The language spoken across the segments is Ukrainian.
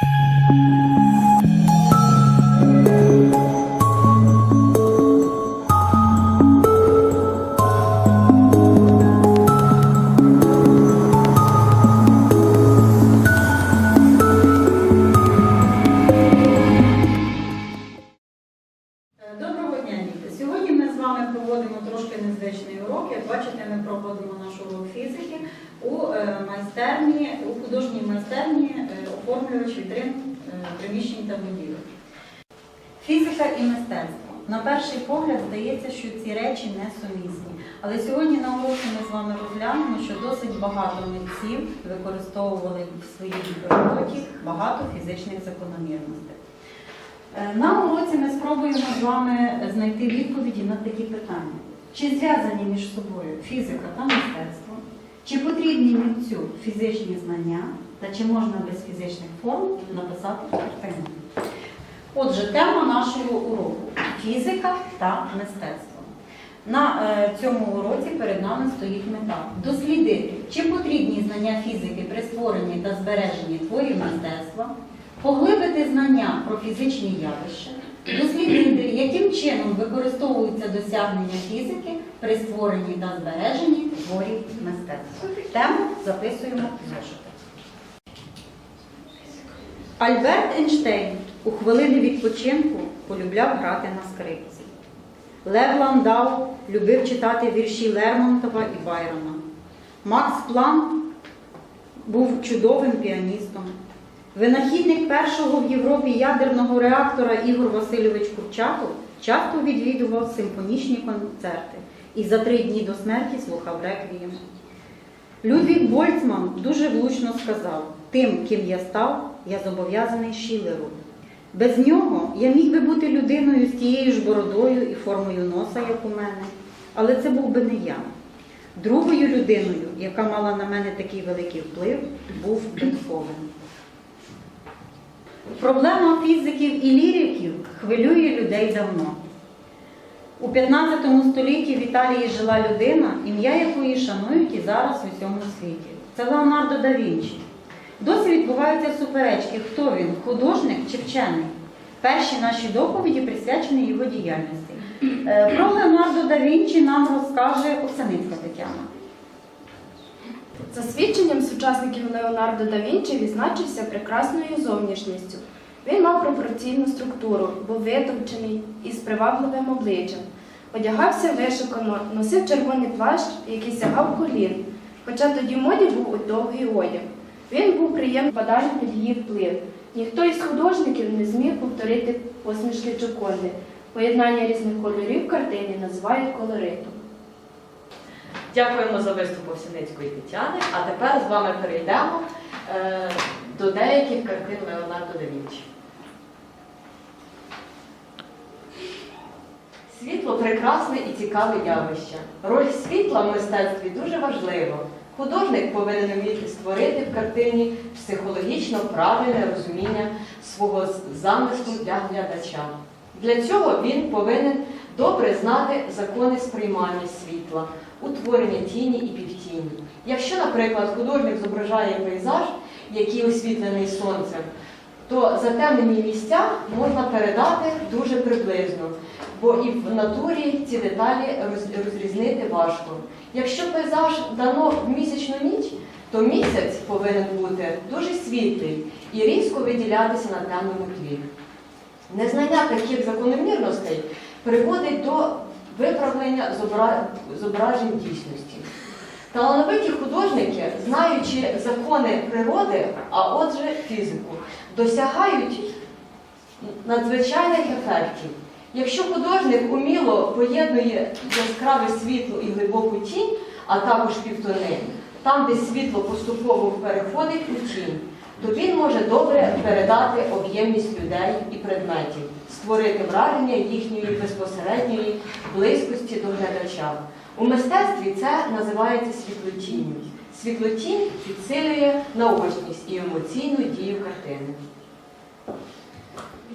you речі не сумісні. Але сьогодні на уроці ми з вами розглянемо, що досить багато митців використовували в своїй роботі багато фізичних закономірностей. Е, На уроці ми спробуємо з вами знайти відповіді на такі питання. Чи зв'язані між собою фізика та мистецтво? Чи потрібні митцю фізичні знання? Та чи можна без фізичних форм написати картину? Отже, тема нашого уроку фізика та мистецтво. На е, цьому уроці перед нами стоїть мета дослідити, чи потрібні знання фізики при створенні та збереженні творів мистецтва, поглибити знання про фізичні явища, дослідити, яким чином використовуються досягнення фізики при створенні та збереженні творів мистецтва. Тему записуємо зошити. Альберт Ейнштейн у хвилини відпочинку полюбляв грати на скрипці. Лев Ландау любив читати вірші Лермонтова і Байрона. Макс Планк був чудовим піаністом. Винахідник першого в Європі ядерного реактора Ігор Васильович Курчатов часто відвідував симфонічні концерти і за три дні до смерті слухав реквієм. Людвіг Больцман дуже влучно сказав: тим, ким я став, я зобов'язаний Шілеру. Без нього я міг би бути людиною з тією ж бородою і формою носа, як у мене, але це був би не я. Другою людиною, яка мала на мене такий великий вплив, був Бетховен. Проблема фізиків і ліриків хвилює людей давно. У 15 столітті в Італії жила людина, ім'я якої шанують і зараз у всьому світі. Це Леонардо да Вінчі. Досі відбуваються суперечки, хто він, художник чи вчений. Перші наші доповіді присвячені його діяльності. Е, Про Леонардо да Вінчі нам розкаже Оксаницька Тетяна. За свідченням сучасників Леонардо да Вінчі відзначився прекрасною зовнішністю. Він мав пропорційну структуру, був витовчений і з привабливим обличчям. Одягався вишикано, носив червоний плащ, який сягав колін, хоча тоді в моді був довгий одяг. Він був приємно падальний під її вплив. Ніхто із художників не зміг повторити посмішки Джоконди. Поєднання різних кольорів в картині називають колоритом. Дякуємо за виступ Овсяницької Тетяни. А тепер з вами перейдемо е, до деяких картин Леонардо да Вінчі. Світло прекрасне і цікаве явище. Роль світла в мистецтві дуже важлива. Художник повинен вміти створити в картині психологічно правильне розуміння свого замислу для глядача. Для цього він повинен добре знати закони сприймання світла, утворення тіні і півтіні. Якщо, наприклад, художник зображає пейзаж, який освітлений сонцем, то затемнені місця можна передати дуже приблизно, бо і в натурі ці деталі розрізнити важко. Якщо пейзаж дано в місячну ніч, то місяць повинен бути дуже світлий і різко виділятися на темному тлі. Незнання таких закономірностей приводить до виправлення зображень дійсності. Талановиті художники, знаючи закони природи, а отже фізику, досягають надзвичайних ефектів. Якщо художник уміло поєднує яскраве світло і глибоку тінь, а також півтони, там, де світло поступово переходить у тінь, то він може добре передати об'ємність людей і предметів, створити враження їхньої безпосередньої близькості до глядача. У мистецтві це називається світлотінню. Світлотінь підсилює наочність і емоційну дію картини.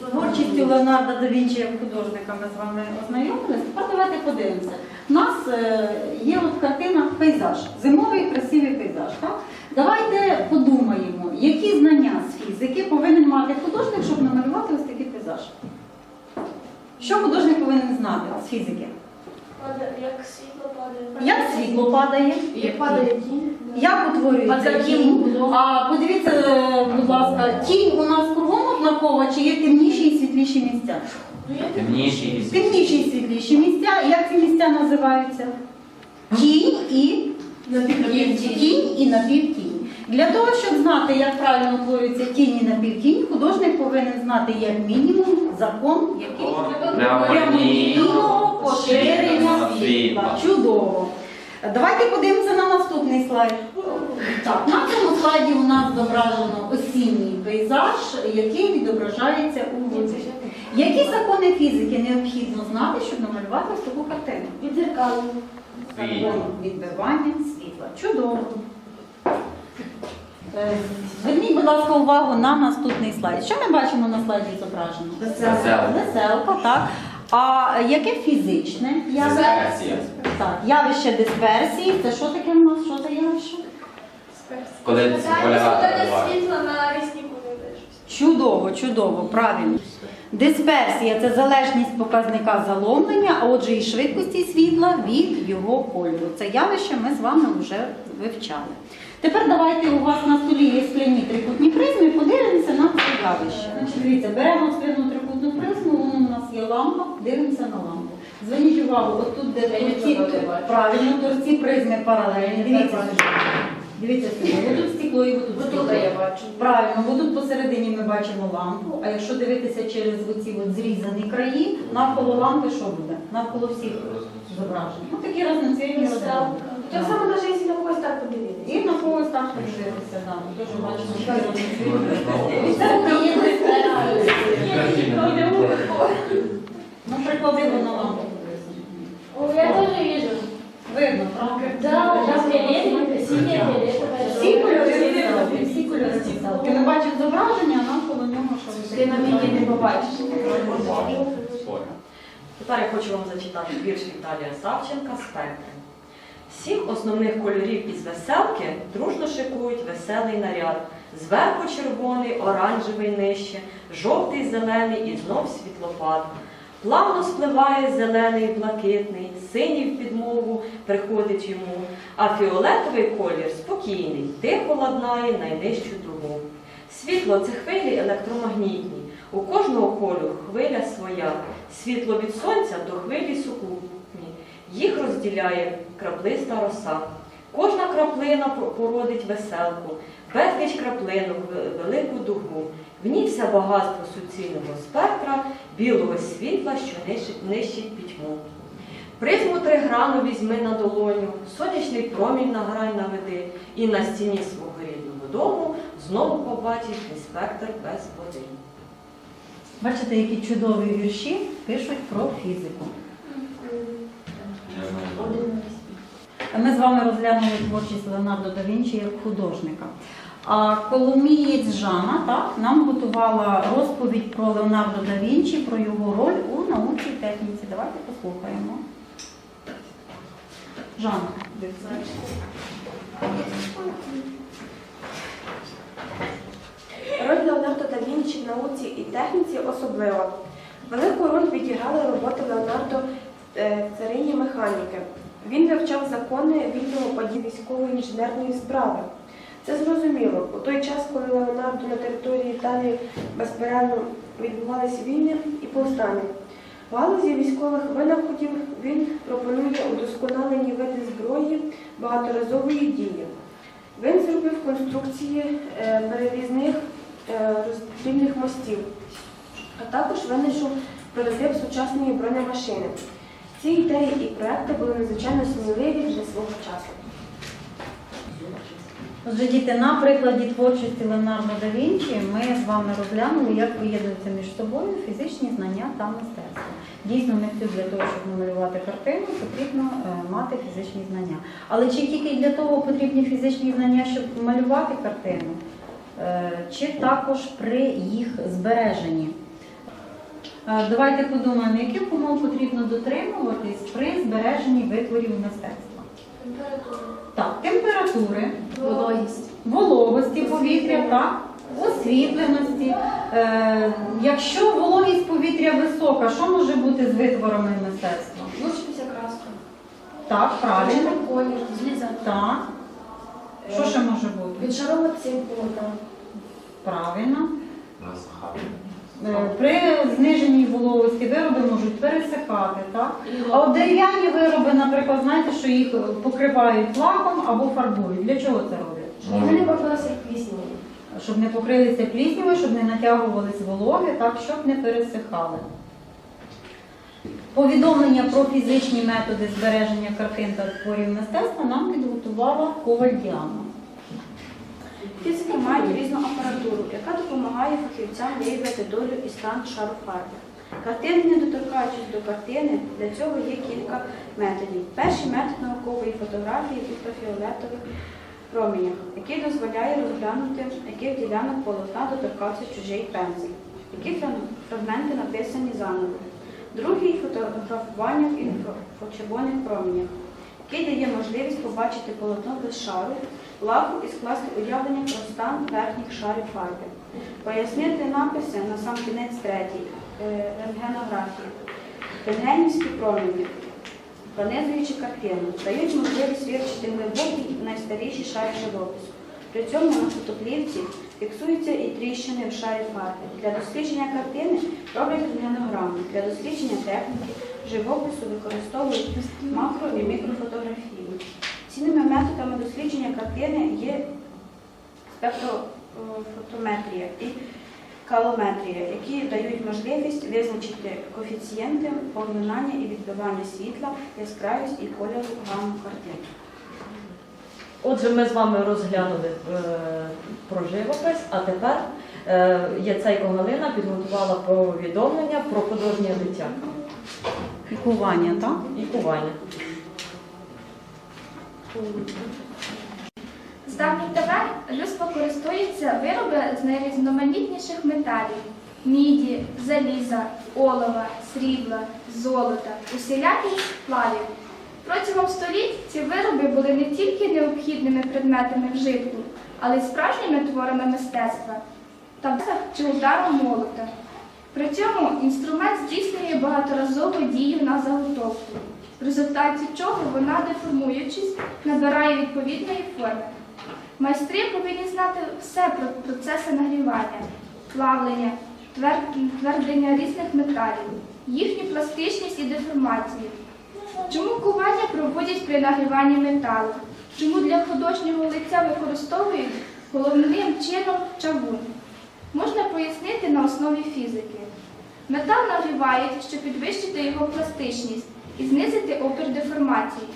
З творчістю Леонардо да Вінчі як художника ми з вами ознайомилися. Тепер давайте подивимося. У нас е, є от картина пейзаж, зимовий красивий пейзаж. Так? Давайте подумаємо, які знання з фізики повинен мати художник, щоб намалювати ось такий пейзаж? Що художник повинен знати з фізики? Як світло падає. Як світло падає? Як падає тінь? Як утворюється тінь? А подивіться, е, будь ласка, тінь у нас кругом однакова, чи є темніші і світліші місця? Темніші і Темніші і світліші місця. Як ці місця називаються? Тінь і тінь і напівтінь. Для того, щоб знати, як правильно утворюється тінь і напівтінь, художник повинен знати як мінімум закон, який прямолінійного поширення світла. Чудово. Давайте подивимося на наступний слайд. Так, на цьому слайді у нас зображено осінній пейзаж, який відображається у воді. Які закони фізики необхідно знати, щоб намалювати ось таку картину? Відзеркалення. Відбивання світла. Чудово. Е, Зверніть, будь ласка, увагу на наступний слайд. Що ми бачимо на слайді зображено? Веселка. Веселка, так. А яке фізичне явище? Так, явище дисперсії. Це що таке в нас? Що за явище? Коли світло на різні куди. Чудово, чудово, правильно. Дисперсія це залежність показника заломлення, а отже і швидкості світла від його кольору. Це явище ми з вами вже вивчали. Тепер давайте у вас на столі є скляні трикутні призми, подивимося на це явище. Значить, дивіться, беремо скляну трикутну призму, воно у нас є лампа, дивимося на лампу. Зверніть увагу, отут, де торці, правильно, торці призми паралельні. Дивіться сюди. Дивіться сюди, отут стекло і отут стекло. я бачу. Правильно, бо тут посередині ми бачимо лампу, а якщо дивитися через оці от зрізані краї, навколо лампи що буде? Навколо всіх зображень. Ну такі разноцвітні розряди. Так само навіть якщо на когось так подивитися. І на когось так подивитися, да. ми Теж бачимо разноцвітні. Це є Ну, приклади на лампу. О, я тоже вижу. Видно, правда? Да, фиолетовый, синий, фиолетовый. Всі кольори всі кольори веселки. Ми бачимо зображення, а навколо нього що Ти на мені не побачиш. Тепер я хочу вам зачитати вірш Віталія Савченка «Спектри». Всіх основних кольорів із веселки дружно шикують веселий наряд. Зверху червоний, оранжевий нижче, жовтий, зелений і знов світлопад. Плавно спливає зелений, блакитний, синій в підмогу приходить йому, а фіолетовий колір спокійний, тихо ладнає найнижчу дугу. Світло це хвилі електромагнітні. У кожного кольору хвиля своя. Світло від сонця до хвилі сукупні. Їх розділяє краплиста роса. Кожна краплина породить веселку, безліч краплинок, велику дугу. В ній все багатство суцільного спектра, білого світла, що нищить, нищить пітьму. Призму триграну візьми на долоню, сонячний промінь на грань наведи, і на стіні свого рідного дому знову побачиш спектр без води. Бачите, які чудові вірші пишуть про фізику. Ми з вами розглянули творчість Леонардо да Вінчі як художника. А Коломієць Жанна так, нам готувала розповідь про Леонардо да Вінчі, про його роль у науці і техніці. Давайте послухаємо. Жанна, дивіться. Роль Леонардо да Вінчі в науці і техніці особлива. Велику роль відіграли роботи Леонардо е, царині механіки. Він вивчав закони вільного подій військової інженерної справи. Це зрозуміло. У той час, коли Леонардо на території Італії безперервно відбувалися війни і повстання. В галузі військових винаходів він пропонує удосконалені види зброї багаторазової дії. Він зробив конструкції е, перевізних е, роздільних мостів, а також винайшов прототип сучасної бронемашини. Ці ідеї і проекти були надзвичайно сміливі для свого часу. Отже, діти, на прикладі творчості Леонардо да Вінчі ми з вами розглянули, як поєднуються між собою фізичні знання та мистецтво. Дійсно, митцю для того, щоб намалювати картину, потрібно е, мати фізичні знання. Але чи тільки для того потрібні фізичні знання, щоб малювати картину, Е, чи також при їх збереженні? Е, Давайте подумаємо, яких умов потрібно дотримуватись при збереженні витворів мистецтва. Температура. Так, температури, Вологість. вологості повітря, так, освітленості. Е, якщо вологість повітря висока, що може бути з витворами мистецтва? Лучиться краска. Так, правильно. колір, зліза. Так. Що ще може бути? Відшаровуватися полотна. Правильно. Засухати. Е, При зниженні вологості вироби можуть пересихати, так? А от дерев'яні вироби, наприклад, знаєте, що їх покривають лаком або фарбують. Для чого це роблять? Вони не покрилися пліснявою. Щоб не покрилися пліснявою, щоб не натягувались вологи, так, щоб не пересихали. Повідомлення про фізичні методи збереження картин та творів мистецтва нам підготувала Коваль Діана. Фізики мають різну апаратуру, яка допомагає фахівцям виявити долю і стан шару фарби. Картини, не доторкаючись до картини, для цього є кілька методів. Перший метод наукової фотографії в ультрафіолетових променях, який дозволяє розглянути, яких ділянок полотна доторкався чужий пензель, які фрагменти написані заново. Другий фотографування в інфрачервоних променях, який дає можливість побачити полотно без шару, лаку і скласти уявлення про стан верхніх шарів фарби. Пояснити написи на сам кінець третій е, рентгенографії. Рентгенівські промені, пронизуючи картину, дають можливість вивчити глибокий найстаріші шари живопису. При цьому на фотоплівці фіксуються і тріщини в шарі фарби. Для дослідження картини роблять рентгенограму. Для дослідження техніки живопису використовують макро і мікрофотографію. Цінними методами дослідження картини є спектрофотометрія і калометрія, які дають можливість визначити коефіцієнти поглинання і відбивання світла, яскравість і кольору гаму картин. Отже, ми з вами розглянули е, про живопис, а тепер е, Яцейко Галина підготувала повідомлення про художнє дитя Пікування, так? і кування. З давніх давен людство користується вироби з найрізноманітніших металів міді, заліза, олова, срібла, золота, усіляких сплавів. Протягом століть ці вироби були не тільки необхідними предметами вжитку, але й справжніми творами мистецтва та чи ударом молота. При цьому інструмент здійснює багаторазову дію на заготовку, в результаті чого вона, деформуючись, набирає відповідної форми. Майстри повинні знати все про процеси нагрівання, плавлення, твер- твердення різних металів, їхню пластичність і деформацію. Чому кування проводять при нагріванні металу? Чому для художнього лиця використовують головним чином чавун? Можна пояснити на основі фізики. Метал нагрівають, щоб підвищити його пластичність і знизити опір деформації.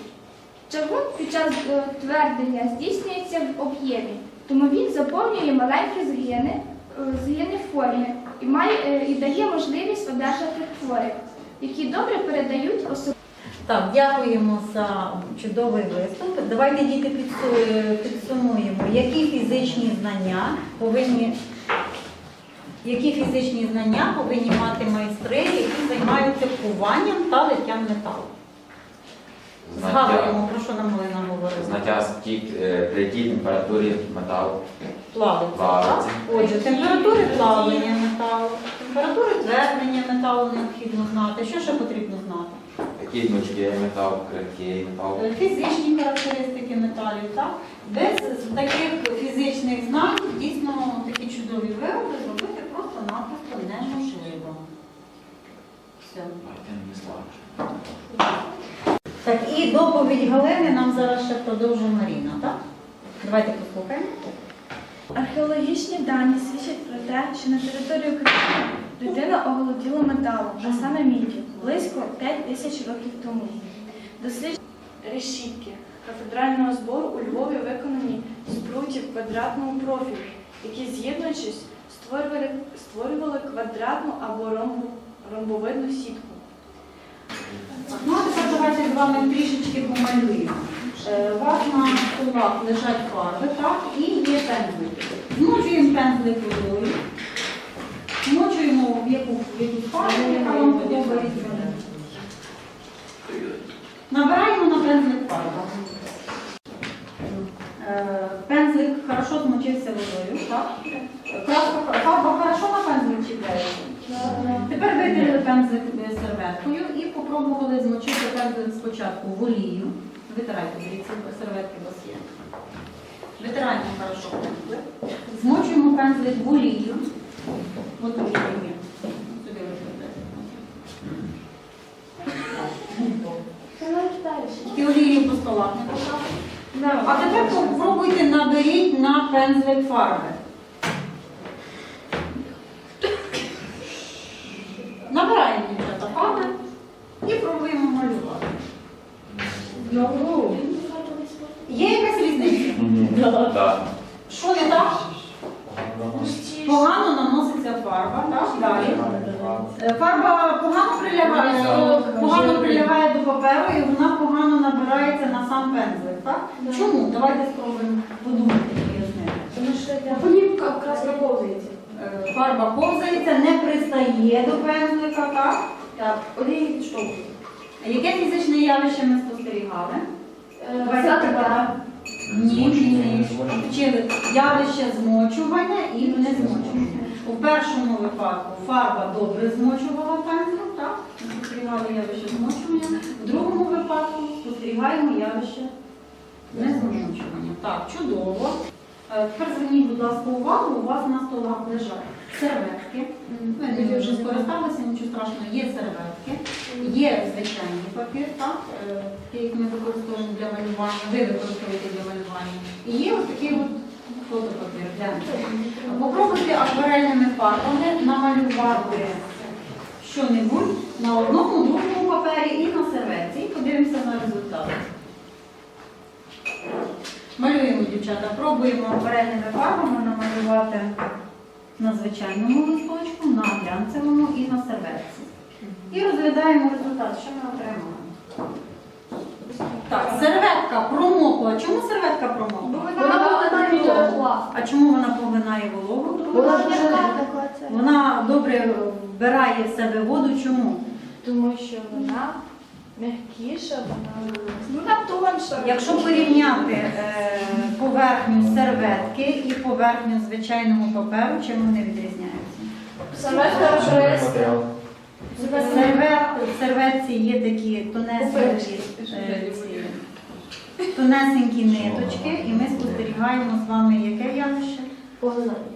Чавун під час е, твердення здійснюється в об'ємі, тому він заповнює маленькі згини, е, згини форми і, має, е, і дає можливість одержати твори, які добре передають особливості. Так, дякуємо за чудовий виступ. Давайте діти підсумуємо, які фізичні знання повинні. Які фізичні знання повинні мати майстри, які займаються куванням та литтям металу? Згадуємо, про що нам Галина говорила. знаття е, при якій температурі метал Плавиться. плавиться. Отже, температури плавлення металу, температури твердення металу необхідно знати. Що ще потрібно знати? Який гнучкий метал, крихкий метал. Е, Фізичні характеристики металів, так? Без таких фізичних знань дійсно такі чудові вироби зробити просто-напросто неможливо. Все. Так, і доповідь Галини нам зараз ще продовжує Маріна, так? Давайте послухаємо. Археологічні дані свідчать про те, що на території України людина оволоділа металом, а саме міддю, близько 5 тисяч років тому. Дослідження решітки кафедрального збору у Львові виконані з прутів квадратного профілю, які, з'єднуючись, створювали, створювали квадратну або ромбу, ромбовидну сітку. Ну, а тепер давайте з вами трішечки помалюємо. Е, У вас на столах лежать фарби, так, і є пензлики. Змочуємо пензлик водою, змочуємо в яку, в яку фарбу, яка вам подобається. Набираємо на пензлик фарбу. Е, Пензлик хорошо змочився водою. так? Краска, фарба хорошо на пензлик чіпляється? Тепер витерли пензлик серветкою і попробували змочити пензлик спочатку в олію. Витирайте, дивіться, серветки у вас є. Витираємо хорошо пензлик. Змочуємо пензлик в олію. От олія є. Сюди олії по столах не А тепер попробуйте наберіть на пензлик фарби. Набираємо дівчата фарби і пробуємо малювати. Є якась різниця? Так. Що не так? Погано наноситься фарба, так? Далі. Е, Фарба погано прилягає, погано прилягає до паперу і вона погано набирається на сам пензлик, так? Чому? Давайте спробуємо подумати пояснити. По ним краска повзається. Е, Фарба ковзається, не пристає до пензлика, так? Так, олії підштовхують. Яке фізичне явище ми спостерігали? Закриття. Ні, ні. Вчили явище змочування і незмочування. У першому випадку фарба добре змочувала пензлик, так? Ми спостерігали явище змочування. В другому випадку спостерігаємо явище незмочування. Так, чудово. Е, Тепер зверніть, будь ласка, увагу, у вас на столах лежать серветки. Ну, я вже скористалися, нічого страшного. Є серветки, є звичайний папір, так, е, такий, як ми використовуємо для малювання, ви використовуєте для малювання. І є ось такий от Гляньте. Попробуйте акварельними фарбами намалювати що-небудь на одному, другому папері і на серветці. І подивимося на результат. Малюємо, дівчата, пробуємо акварельними фарбами намалювати на звичайному листочку, на глянцевому і на серветці. І розглядаємо результат, що ми отримали. Так, серветка промокла. Чому серветка промокла? А чому вона поглинає вологу? Вона добре вбирає в себе воду. Чому? Тому що вона м'якіша, вона Вона тонша. Якщо порівняти е, поверхню серветки і поверхню звичайного паперу, чим вони відрізняються? Серветка шереста. Сервет, в серветці є такі тонесенькі, е, ці, тонесенькі ниточки, і ми спостерігаємо з вами яке явище?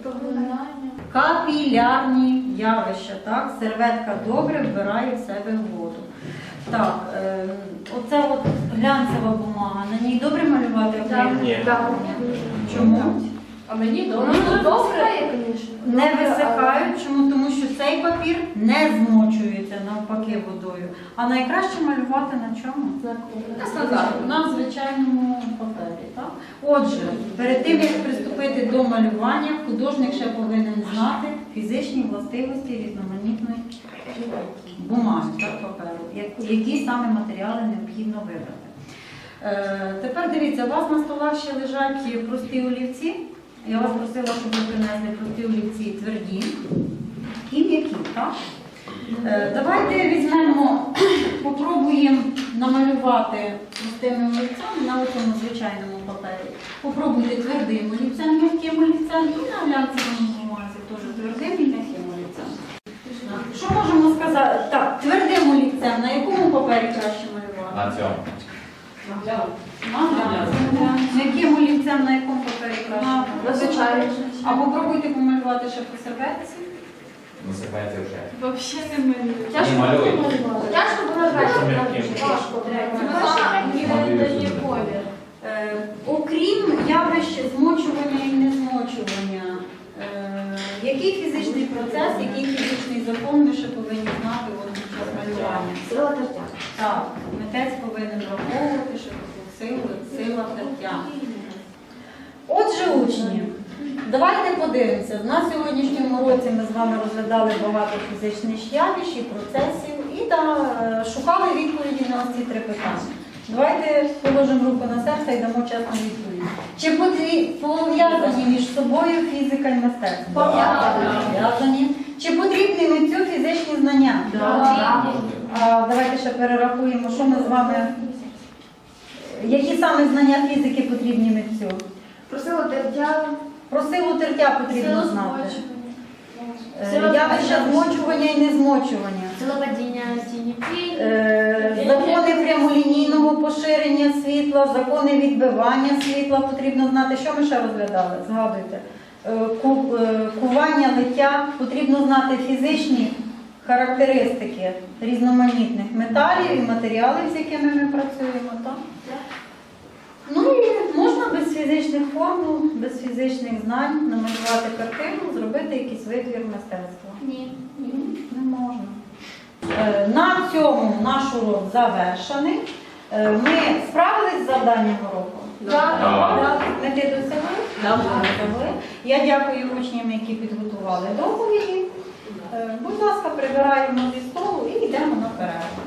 поглинання. Капілярні явища. Так? Серветка добре вбирає в себе воду. Так, е, оце от глянцева бумага. На ній добре малювати акрилом? Ні. Чому? А мені добре. добре. звісно. Не висихають. Чому? Тому що цей папір не змочується навпаки водою. А найкраще малювати на чому? На звичайному папері. Так? Отже, перед тим як приступити до малювання, художник ще повинен знати фізичні властивості різноманітної бумаги так, паперу, які саме матеріали необхідно вибрати. Е, тепер дивіться, у вас на столах ще лежать прості олівці. Я вас просила, щоб ви принесли прості олівці тверді і м'які. Так? Е, давайте візьмемо, попробуємо намалювати простими олівцями на цьому звичайному папері. Попробуйте твердим олівцем, м'яким олівцем і на глянцевому бумазі теж твердим і м'яким олівцем. Що можемо сказати? Так, твердим олівцем, на якому папері краще малювати? На цьому. На глянцевому. М'яким олівцем на якому папері краще? На звичайному. А попробуйте помалювати ще по серветці. Насипається вже. Взагалі не мені. Ні, малюй. Тяжко було м'яким. Важко. Мені не дає колір. Е, окрім явища змочування і незмочування, е, який фізичний процес, який фізичний закон ви ще повинні знати от під час малювання? Сила тертя. Так, митець повинен враховувати, що сила, сила тертя. Отже, учні, давайте подивимося. На сьогоднішньому році ми з вами розглядали багато фізичних явищ і процесів і да, е, шукали відповіді на ці три питання. Давайте положимо руку на серце і дамо чесну відповідь. Чи пов'язані між собою фізика і мистецтво? Пов'язані. Чи потрібні митцю фізичні знання? А, давайте ще перерахуємо, що ми з вами. Які саме знання фізики потрібні митцю? Просила тертя. Просилу тертя потрібно знати. змочування. Е, Явища змочування. і незмочування. Тіні пі. Е, Закони прямолінійного поширення світла, закони відбивання світла потрібно знати. Що ми ще розглядали? Згадуйте. Е, ку- Кування лиття потрібно знати фізичні характеристики різноманітних металів і матеріалів, з якими ми працюємо. Так? Ну і фізичних формул, без фізичних знань намалювати картину, зробити якийсь витвір мистецтва. Ні. Не можна. Е, На цьому наш урок завершений. Е, Ми справились з завданням уроку? Так. Мети досягли? Досягли. Я дякую учням, які підготували доповіді. Е, Будь ласка, прибираємо зі столу і йдемо на перерву.